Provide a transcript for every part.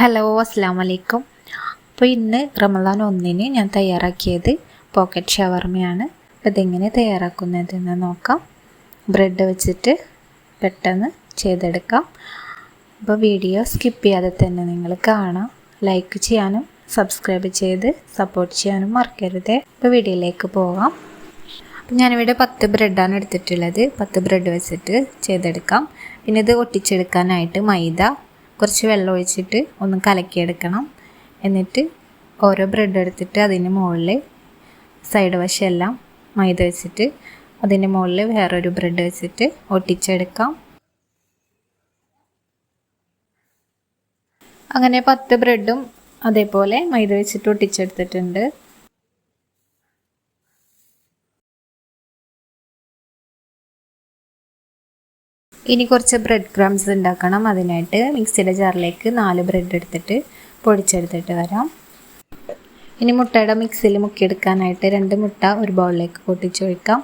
Hello അസ്സാം വലൈക്കും അപ്പോൾ ഇന്ന് റമദാൻ ഒന്നിന് ഞാൻ തയ്യാറാക്കിയത് പോക്കറ്റ് ഷവർമയാണ് അപ്പോൾ ഇതെങ്ങനെ തയ്യാറാക്കുന്നതെന്ന് നോക്കാം. ബ്രെഡ് വെച്ചിട്ട് പെട്ടെന്ന് ചെയ്തെടുക്കാം. അപ്പോൾ വീഡിയോ സ്കിപ്പ് ചെയ്യാതെ തന്നെ നിങ്ങൾ കാണാം. ലൈക്ക് ചെയ്യാനും സബ്സ്ക്രൈബ് ചെയ്ത് സപ്പോർട്ട് ചെയ്യാനും മറക്കരുത്. അപ്പോൾ വീഡിയോയിലേക്ക് പോകാം അപ്പം ഞാനിവിടെ പത്ത് ബ്രെഡാണ് എടുത്തിട്ടുള്ളത്. പത്ത് ബ്രെഡ് വെച്ചിട്ട് ചെയ്തെടുക്കാം. പിന്നെ ഇത് ഒട്ടിച്ചെടുക്കാനായിട്ട് മൈദ കുറച്ച് വെള്ളം ഒഴിച്ചിട്ട് ഒന്ന് കലക്കിയെടുക്കണം. എന്നിട്ട് ഓരോ ബ്രെഡ് എടുത്തിട്ട് അതിന് മുകളിൽ സൈഡ് വശമെല്ലാം മൈദ വെച്ചിട്ട് അതിന്റെ മുകളിൽ വേറൊരു ബ്രെഡ് വെച്ചിട്ട് ഒട്ടിച്ചെടുക്കാം. അങ്ങനെ പത്ത് ബ്രെഡും അതേപോലെ മൈദ വെച്ചിട്ട് ഒട്ടിച്ചെടുത്തിട്ടുണ്ട്. ഇനി കുറച്ച് ബ്രെഡ് ക്രംസ് ഉണ്ടാക്കണം അതിനായിട്ട് മിക്സിയുടെ ജാറിലേക്ക് നാല് ബ്രെഡ് എടുത്തിട്ട് പൊടിച്ചെടുത്തിട്ട് വരാം. ഇനി മുട്ടയുടെ മിക്സിയിൽ മുക്കിയെടുക്കാനായിട്ട് രണ്ട് മുട്ട ഒരു ബൗളിലേക്ക് പൊട്ടിച്ചൊഴിക്കാം.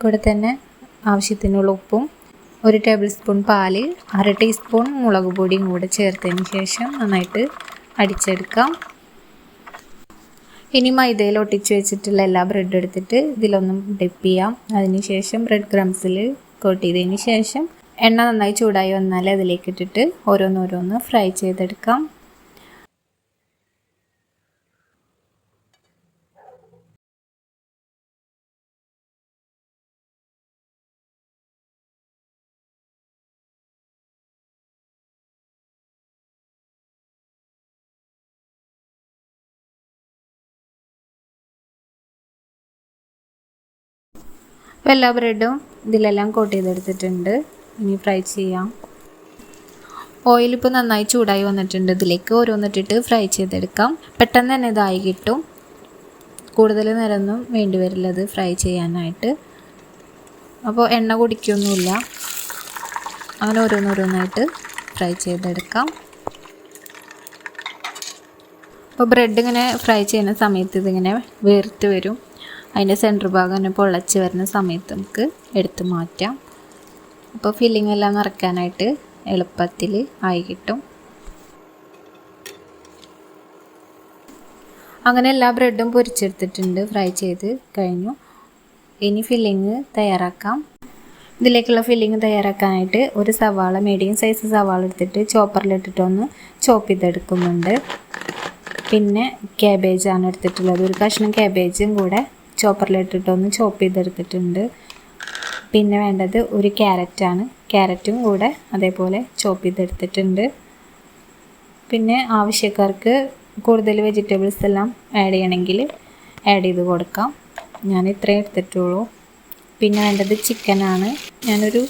കൂടെ തന്നെ ആവശ്യത്തിനുള്ള ഉപ്പും ഒരു ടേബിൾ സ്പൂൺ പാൽ അര ടീസ്പൂൺ മുളക് പൊടിയും കൂടെ ചേർത്തതിന് ശേഷം നന്നായിട്ട് അടിച്ചെടുക്കാം. ഇനി മൈദയിൽ ഒട്ടിച്ച് വെച്ചിട്ടുള്ള എല്ലാ ബ്രെഡ് എടുത്തിട്ട് ഇതിലൊന്നും ഡിപ്പ് ചെയ്യാം. അതിന് ശേഷം ബ്രെഡ് ക്രംസിൽ കോട്ട് ചെയ്തതിന് ശേഷം എണ്ണ നന്നായി ചൂടായി വന്നാൽ അതിലേക്ക് ഇട്ടിട്ട് ഓരോന്നോരോന്ന് ഫ്രൈ ചെയ്തെടുക്കാം. എല്ലാ ബ്രെഡും ഇതിലെല്ലാം കോട്ട് ചെയ്തെടുത്തിട്ടുണ്ട്. ഇനി ഫ്രൈ ചെയ്യാം. ഓയിൽ ഇപ്പോൾ നന്നായി ചൂടായി വന്നിട്ടുണ്ട്. ഇതിലേക്ക് ഓരോന്നിട്ടിട്ട് ഫ്രൈ ചെയ്തെടുക്കാം. പെട്ടെന്ന് തന്നെ ഇതായി കിട്ടും. കൂടുതൽ നേരമൊന്നും വേണ്ടി വരില്ല അത് ഫ്രൈ ചെയ്യാനായിട്ട്. അപ്പോൾ എണ്ണ കുടിക്കൊന്നുമില്ല. അങ്ങനെ ഓരോന്നോരോന്നായിട്ട് ഫ്രൈ ചെയ്തെടുക്കാം. അപ്പോൾ ബ്രെഡ് ഇങ്ങനെ ഫ്രൈ ചെയ്യുന്ന സമയത്ത് ഇതിങ്ങനെ വേർത്ത് വരും. അതിന്റെ സെന്റർ ഭാഗം തന്നെ പൊള്ളച്ച് വരുന്ന സമയത്ത് നമുക്ക് എടുത്ത് മാറ്റാം. അപ്പോൾ ഫില്ലിംഗ് എല്ലാം നിറയ്ക്കാനായിട്ട് എളുപ്പത്തിൽ ആയി കിട്ടും. അങ്ങനെ എല്ലാ ബ്രെഡും പൊരിച്ചെടുത്തിട്ടുണ്ട് ഫ്രൈ ചെയ്ത് കഴിഞ്ഞു. ഇനി ഫില്ലിങ് തയ്യാറാക്കാം. ഇതിലേക്കുള്ള ഫില്ലിങ് തയ്യാറാക്കാനായിട്ട് ഒരു സവാള മീഡിയം സൈസ് സവാള എടുത്തിട്ട് ചോപ്പറിലിട്ടിട്ടൊന്ന് ചോപ്പ് ചെയ്തെടുക്കുന്നുണ്ട്. പിന്നെ ക്യാബേജാണ് എടുത്തിട്ടുള്ളത്. ഒരു കഷ്ണം ക്യാബേജും കൂടെ ചോപ്പറിലിട്ടിട്ടൊന്ന് ചോപ്പ് ചെയ്തെടുത്തിട്ടുണ്ട്. പിന്നെ വേണ്ടത് ഒരു ക്യാരറ്റാണ്. ക്യാരറ്റും കൂടെ അതേപോലെ ചോപ്പ് ചെയ്തെടുത്തിട്ടുണ്ട്. പിന്നെ ആവശ്യക്കാർക്ക് കൂടുതൽ വെജിറ്റബിൾസ് എല്ലാം ആഡ് ചെയ്യണമെങ്കിൽ ആഡ് ചെയ്ത് കൊടുക്കാം. ഞാൻ ഇത്രയും എടുത്തിട്ടുള്ളൂ. പിന്നെ വേണ്ടത് ചിക്കനാണ്. ഞാനൊരു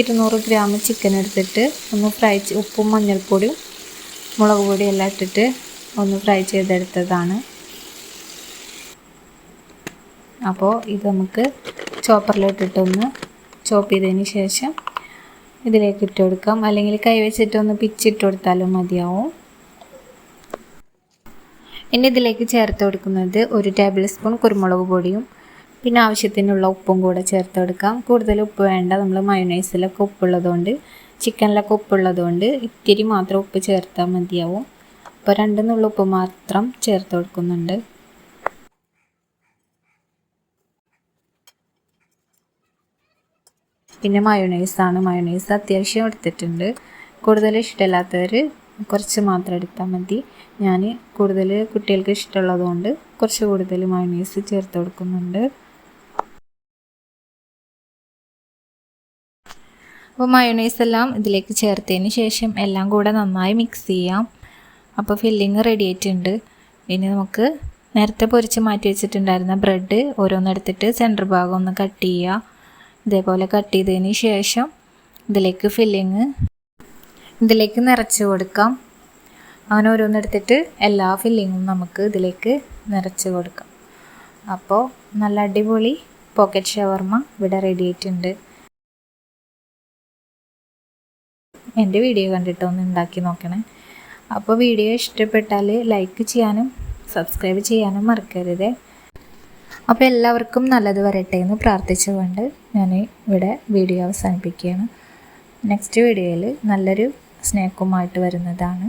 ഇരുന്നൂറ് ഗ്രാം ചിക്കൻ എടുത്തിട്ട് ഒന്ന് ഫ്രൈ ഉപ്പും മഞ്ഞൾപ്പൊടിയും മുളക് പൊടിയും എല്ലാം ഇട്ടിട്ട് ഒന്ന് ഫ്രൈ ചെയ്തെടുത്തതാണ്. അപ്പോൾ ഇത് നമുക്ക് ചോപ്പറിലിട്ടിട്ടൊന്ന് ചോപ്പ് ചെയ്തതിന് ശേഷം ഇതിലേക്ക് ഇട്ട് കൊടുക്കാം അല്ലെങ്കിൽ കൈവച്ചിട്ടൊന്ന് പിച്ചിട്ട് കൊടുത്താലും മതിയാവും. ഇനി ഇതിലേക്ക് ചേർത്ത് കൊടുക്കുന്നത് ഒരു ടേബിൾ സ്പൂൺ കുരുമുളക് പൊടിയും പിന്നെ ആവശ്യത്തിനുള്ള ഉപ്പും കൂടെ ചേർത്ത് കൊടുക്കാം. കൂടുതൽ ഉപ്പ് വേണ്ട. നമ്മൾ മയോണൈസിലൊക്കെ ഉപ്പുള്ളതുകൊണ്ട് ചിക്കനിലൊക്കെ ഉപ്പുള്ളതുകൊണ്ട് ഇത്തിരി മാത്രം ഉപ്പ് ചേർത്താൽ മതിയാവും. അപ്പോൾ രണ്ടെന്നുള്ള ഉപ്പ് മാത്രം ചേർത്ത് കൊടുക്കുന്നുണ്ട്. പിന്നെ മയോണൈസാണ് മയോണൈസ് അത്യാവശ്യം എടുത്തിട്ടുണ്ട്. കൂടുതൽ ഇഷ്ടമില്ലാത്തവർ കുറച്ച് മാത്രം എടുത്താൽ മതി. ഞാൻ കൂടുതൽ കുട്ടികൾക്ക് ഇഷ്ടമുള്ളതുകൊണ്ട് കുറച്ച് കൂടുതൽ മയോണൈസ് ചേർത്ത് കൊടുക്കുന്നുണ്ട്. അപ്പോൾ മയോണൈസ് എല്ലാം ഇതിലേക്ക് ചേർത്തതിന് ശേഷം എല്ലാം കൂടെ നന്നായി മിക്സ് ചെയ്യാം. അപ്പോൾ ഫില്ലിങ് റെഡി ആയിട്ടുണ്ട്. ഇനി നമുക്ക് നേരത്തെ പൊരിച്ച് മാറ്റി വെച്ചിട്ടുണ്ടായിരുന്ന ബ്രെഡ് ഓരോന്നെടുത്തിട്ട് സെന്റർ ഭാഗം ഒന്ന് കട്ട് ചെയ്യുക. ഇതേപോലെ കട്ട് ചെയ്തതിന് ശേഷം ഇതിലേക്ക് ഫില്ലിങ് ഇതിലേക്ക് നിറച്ച് കൊടുക്കാം. അങ്ങനെ ഓരോന്നെടുത്തിട്ട് എല്ലാ ഫില്ലിങ്ങും നമുക്ക് ഇതിലേക്ക് നിറച്ച് കൊടുക്കാം. അപ്പോൾ നല്ല അടിപൊളി പോക്കറ്റ് ഷവർമ ഇവിടെ റെഡി ആയിട്ടുണ്ട്. എന്റെ വീഡിയോ കണ്ടിട്ടൊന്ന് ഉണ്ടാക്കി നോക്കണേ. അപ്പോൾ വീഡിയോ ഇഷ്ടപ്പെട്ടാൽ ലൈക്ക് ചെയ്യാനും സബ്സ്ക്രൈബ് ചെയ്യാനും മറക്കരുതേ. അപ്പോൾ എല്ലാവർക്കും നല്ലത് വരട്ടെ എന്ന് പ്രാർത്ഥിച്ചുകൊണ്ട് ഞാൻ ഇവിടെ വീഡിയോ അവസാനിപ്പിക്കുകയാണ്. നെക്സ്റ്റ് വീഡിയോയിൽ നല്ലൊരു സ്നേഹവുമായിട്ട് വരുന്നതാണ്.